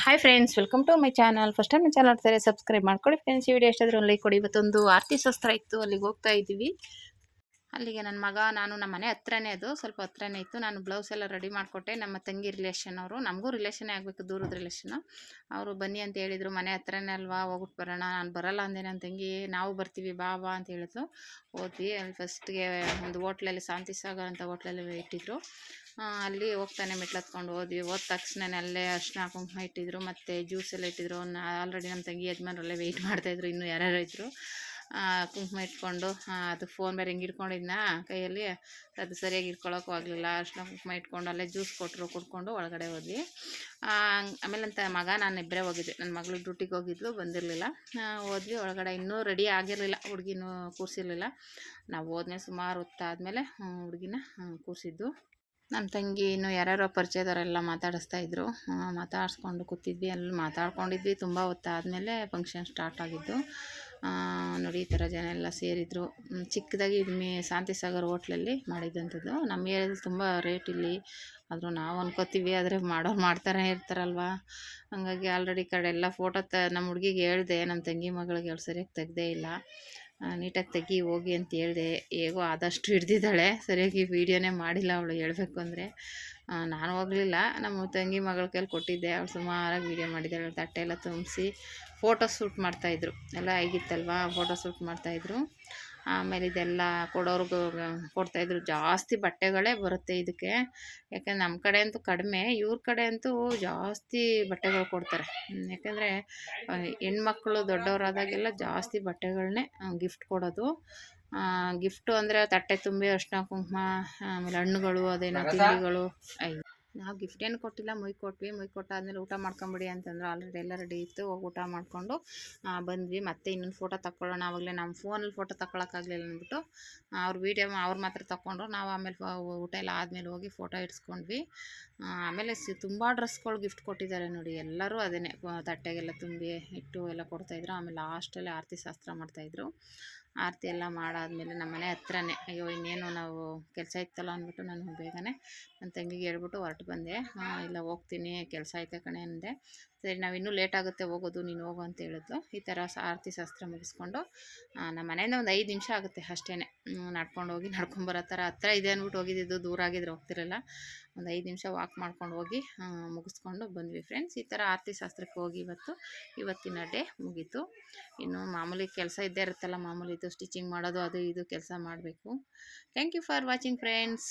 Hi friends welcome to my channel first time channel ನೋಡ್ತಾರೆ subscribe ಮಾಡ್ಕೊಳ್ಳಿ friends ಈ video ಎಷ್ಟಾದರೂ ಲೈಕ್ ಕೊಡಿ. ಇವತ್ತೊಂದು ಆರತಿ ಶಸ್ತ್ರ ಇತ್ತು. ಅಲ್ಲಿಗೆ ಹೋಗ್ತಾ ಇದ್ದೀವಿ. ಅಲ್ಲಿಗೆ ನನ್ನ ಮಗ, ನಾನು ನಮ್ಮ ಮನೆ ಹತ್ರನೇ ಅದು. ಸ್ವಲ್ಪ ಹತ್ರನೇ ಇತ್ತು. ನಾನು ಬ್ಲೌಸ್ ಎಲ್ಲ ರೆಡಿ ಮಾಡಿಕೊಟ್ಟೆ. ನಮ್ಮ ತಂಗಿ ರಿಲೇಷನ್ ಅವರು. ನಮಗೂ ರಿಲೇಷನೇ ಆಗಬೇಕು, ದೂರದ ರಿಲೇಷನ್ನು ಅವರು ಬನ್ನಿ ಅಂತ ಹೇಳಿದರು. ಮನೆ ಹತ್ರನೇ ಅಲ್ವಾ? ಹೋಗ್ಬಿಟ್ಟು ಬರೋಣ. ನಾನು ಬರಲ್ಲ ಅಂದೆ ನನ್ನ ತಂಗಿ, ನಾವು ಬರ್ತೀವಿ, ಬಾ ಬಾ ಅಂತ ಹೇಳಿದ್ಲು. ಹೋದ್ವಿ. ಅಲ್ಲಿ ಫಸ್ಟ್ಗೆ ಒಂದು ಹೋಟ್ಲಲ್ಲಿ ಶಾಂತಿ ಸಾಗರ್ ಅಂತ ಹೋಟ್ಲಲ್ಲಿ ಇಟ್ಟಿದ್ರು. ಅಲ್ಲಿ ಹೋಗ್ತಾನೆ ಮೆಟ್ಲು ಹತ್ಕೊಂಡು ಹೋದ್ವಿ. ಹೋದ ತಕ್ಷಣ ಅಲ್ಲೇ ಅರ್ಶಿನ ಕುಂಕುಮ ಇಟ್ಟಿದ್ರು, ಮತ್ತು ಜ್ಯೂಸ್ ಎಲ್ಲ ಇಟ್ಟಿದ್ರು. ಆಲ್ರೆಡಿ ನಮ್ಮ ತಂಗಿ ಯಜಮಾನರಲ್ಲೇ ವೆಯ್ಟ್ ಮಾಡ್ತಾಯಿದ್ರು ಇನ್ನೂ ಯಾರ್ಯಾರು ಇದ್ದರು ಕುಂಕುಮ ಇಟ್ಕೊಂಡು ಅದು ಫೋನ್ ಬೇರೆ ಹಿಂಗೆ ಇಟ್ಕೊಂಡಿದ್ನ ಕೈಯಲ್ಲಿ, ಅದು ಸರಿಯಾಗಿ ಇಟ್ಕೊಳ್ಳೋಕ್ಕೂ ಆಗಲಿಲ್ಲ. ಅರ್ಶಿನ ಕುಂಕುಮ ಇಟ್ಕೊಂಡು ಅಲ್ಲೇ ಜ್ಯೂಸ್ ಕೊಟ್ಟರು ಕುಡ್ಕೊಂಡು ಒಳಗಡೆ ಹೋದ್ವಿ. ಆಮೇಲೆ ಅಂತ ಮಗ, ನಾನು ಇಬ್ಬರೇ ಹೋಗಿದ್ದೆ ನನ್ನ ಮಗಳು ಡ್ಯೂಟಿಗೆ ಹೋಗಿದ್ಲು, ಬಂದಿರಲಿಲ್ಲ. ಹೋದ್ವಿ. ಒಳಗಡೆ ಇನ್ನೂ ರೆಡಿ ಆಗಿರಲಿಲ್ಲ. ಹುಡುಗಿನೂ ಕೂರಿಸಿರ್ಲಿಲ್ಲ. ನಾವು ಹೋದ್ಮೇಲೆ ಸುಮಾರು ಹೊತ್ತಾದಮೇಲೆ ಹುಡುಗಿನ ಕೂರಿಸಿದ್ದು. ನಮ್ಮ ತಂಗಿ ಇನ್ನು ಯಾರ್ಯಾರೋ ಪರಿಚಯದವರೆಲ್ಲ ಮಾತಾಡಿಸ್ತಾ ಇದ್ರು. ಆ, ಮಾತಾಡಿಸ್ಕೊಂಡು ಕೂತಿದ್ವಿ. ಅಲ್ಲಿ ಮಾತಾಡ್ಕೊಂಡಿದ್ವಿ. ತುಂಬ ಹೊತ್ತಾದಮೇಲೆ ಫಂಕ್ಷನ್ ಸ್ಟಾರ್ಟ್ ಆಗಿದ್ದು. ನೋಡಿ ಈ ಥರ ಜನ ಎಲ್ಲ ಸೇರಿದ್ರು. ಚಿಕ್ಕದಾಗಿ ಇದು ಮೇ ಶಾಂತಿ ಸಾಗರ್ ಹೋಟ್ಲಲ್ಲಿ ಮಾಡಿದ್ದಂಥದ್ದು ನಮ್ಮ ಏರಿಯಾದಲ್ಲಿ ತುಂಬ ರೇಟ್ ಇಲ್ಲಿ. ಆದರೂ ನಾವು ಅನ್ಕೋತೀವಿ ಆದರೆ ಮಾಡೋರು ಮಾಡ್ತಾರೆ ಇರ್ತಾರಲ್ವ? ಹಂಗಾಗಿ ಆಲ್ರೆಡಿ ಕಡೆ ಎಲ್ಲ ಫೋಟೋ ತ ನಮ್ಮ ಹುಡುಗಿಗೆ ಹೇಳಿದೆ ನಮ್ಮ ತಂಗಿ ಮಗಳಿಗೆ ಎರಡು ಸರಿಯಾಗಿ ತೆಗ್ದೇ ಇಲ್ಲ. ನೀಟಾಗಿ ತೆಗಿ ಹೋಗಿ ಅಂತ ಹೇಳಿದೆ, ಹೇಗೋ ಆದಷ್ಟು ಹಿಡ್ದಿದ್ದಾಳೆ. ಸರಿಯಾಗಿ ವೀಡಿಯೋನೇ ಮಾಡಿಲ್ಲ ಅವಳು ಹೇಳಬೇಕು ಅಂದರೆ. ನಾನು ಹೋಗಲಿಲ್ಲ. ನಮ್ಮ ತಂಗಿ ಮಗಳ ಕೈಲಿ ಕೊಟ್ಟಿದ್ದೆ. ಅವಳು ಸುಮಾರಾಗಿ ವೀಡಿಯೋ ಮಾಡಿದ್ದಾಳೆ ತಟ್ಟೆ ಎಲ್ಲ ತುಂಬಿಸಿ ಫೋಟೋ ಶೂಟ್ ಮಾಡ್ತಾಯಿದ್ರು ಎಲ್ಲ ಆಗಿತ್ತಲ್ವಾ? ಫೋಟೋ ಶೂಟ್ ಮಾಡ್ತಾಯಿದ್ರು ಆಮೇಲೆ ಇದೆಲ್ಲ ಕೊಡೋರ್ಗು ಕೊಡ್ತಾಯಿದ್ರು ಜಾಸ್ತಿ ಬಟ್ಟೆಗಳೇ ಬರುತ್ತೆ ಇದಕ್ಕೆ. ಯಾಕೆಂದ್ರೆ ನಮ್ಮ ಕಡೆ ಅಂತೂ ಕಡಿಮೆ ಇವ್ರ ಕಡೆ ಅಂತೂ ಜಾಸ್ತಿ ಬಟ್ಟೆಗಳು ಕೊಡ್ತಾರೆ. ಯಾಕೆಂದರೆ ಹೆಣ್ಮಕ್ಳು ದೊಡ್ಡವರಾದಾಗೆಲ್ಲ ಜಾಸ್ತಿ ಬಟ್ಟೆಗಳನ್ನೇ ಗಿಫ್ಟ್ ಕೊಡೋದು. ಗಿಫ್ಟು ಅಂದರೆ ತಟ್ಟೆ ತುಂಬಿ ಅರ್ಶಿನ ಕುಂಕುಮ ಆಮೇಲೆ ಹಣ್ಣುಗಳು ಅದೇನೋ ತಿಂಡಿಗಳು. ನಾವು ಗಿಫ್ಟ್ ಏನು ಕೊಟ್ಟಿಲ್ಲ ಮುಯ್ ಕೊಟ್ವಿ. ಮುಯ್ ಕೊಟ್ಟಾದ್ಮೇಲೆ ಊಟ ಮಾಡ್ಕೊಂಬಿಡಿ ಅಂತಂದ್ರೆ. ಆಲ್ರೆಡಿ ಎಲ್ಲ ರೆಡಿ ಇತ್ತು. ಹೋಗಿ ಊಟ ಮಾಡಿಕೊಂಡು ಬಂದ್ವಿ. ಮತ್ತೆ ಇನ್ನೊಂದು ಫೋಟೋ ತಗೊಳ್ಳೋಣ ಆವಾಗಲೇ ನಮ್ಮ ಫೋನಲ್ಲಿ ಫೋಟೋ ತಗೊಳಕ್ಕಾಗಲಿಲ್ಲ ಅಂದ್ಬಿಟ್ಟು ಅವ್ರ ವೀಡಿಯೋ ಅವ್ರು ಮಾತ್ರ ತಗೊಂಡ್ರು ನಾವು ಆಮೇಲೆ ಊಟ ಎಲ್ಲ ಆದಮೇಲೆ ಹೋಗಿ ಫೋಟೋ ಇಡ್ಸ್ಕೊಂಡ್ವಿ. ಆಮೇಲೆ ಸಿ, ತುಂಬ ಡ್ರೆಸ್ಗಳು ಗಿಫ್ಟ್ ಕೊಟ್ಟಿದ್ದಾರೆ ನೋಡಿ. ಎಲ್ಲರೂ ಅದೇ ತಟ್ಟೆಗೆಲ್ಲ ತುಂಬಿ ಇಟ್ಟು ಎಲ್ಲ ಕೊಡ್ತಾಯಿದ್ರು ಆಮೇಲೆ ಲಾಸ್ಟಲ್ಲಿ ಆರತಿ ಶಾಸ್ತ್ರ ಮಾಡ್ತಾಯಿದ್ರು ಆರತಿ ಎಲ್ಲ ಮಾಡಾದ್ಮೇಲೆ ನಮ್ಮ ಮನೆ ಹತ್ರನೇ. ಅಯ್ಯೋ, ಇನ್ನೇನು ನಾವು ಕೆಲಸ ಇತ್ತಲ್ಲ ಅಂದ್ಬಿಟ್ಟು ನಾನು ಬೇಗನೆ ನನ್ನ ತಂಗಿಗೆ ಹೇಳ್ಬಿಟ್ಟು ಹೊರಟು ಬಂದೆ. ಇಲ್ಲ ಹೋಗ್ತೀನಿ, ಕೆಲಸ ಐತೆ ಕಣೆ ಅಂದೆ. ಸರಿ, ನಾವು ಇನ್ನೂ ಲೇಟ್ ಆಗುತ್ತೆ, ಹೋಗೋದು, ನೀನು ಹೋಗು ಅಂತ ಹೇಳಿದ್ಲು. ಈ ಥರ ಆರತಿ ಶಾಸ್ತ್ರ ಮುಗಿಸ್ಕೊಂಡು ನಮ್ಮ ಮನೆಯಿಂದ ಒಂದು ಐದು ನಿಮಿಷ ಆಗುತ್ತೆ ಅಷ್ಟೇ ನಡ್ಕೊಂಡು ಹೋಗಿ ನಡ್ಕೊಂಬರೋ ಥರ ಹತ್ರ ಇದೆ ಅಂದ್ಬಿಟ್ಟು ಹೋಗಿದ್ದು, ದೂರ ಆಗಿದ್ರೆ ಹೋಗ್ತಿರಲ್ಲ. ಒಂದು ಐದು ನಿಮಿಷ ವಾಕ್ ಮಾಡ್ಕೊಂಡು ಹೋಗಿ ಮುಗಿಸ್ಕೊಂಡು ಬಂದ್ವಿ ಫ್ರೆಂಡ್ಸ್ ಈ ಥರ ಆರತಿ ಶಾಸ್ತ್ರಕ್ಕೆ ಹೋಗಿ ಇವತ್ತು, ಇವತ್ತಿನ ಡೇ ಮುಗೀತು. ಇನ್ನು ಮಾಮೂಲಿ ಕೆಲಸ ಇದ್ದೇ ಇರುತ್ತಲ್ಲ, ಮಾಮೂಲಿ ಇದು ಸ್ಟಿಚಿಂಗ್ ಮಾಡೋದು, ಅದು ಇದು ಕೆಲಸ ಮಾಡಬೇಕು. Thank you for watching friends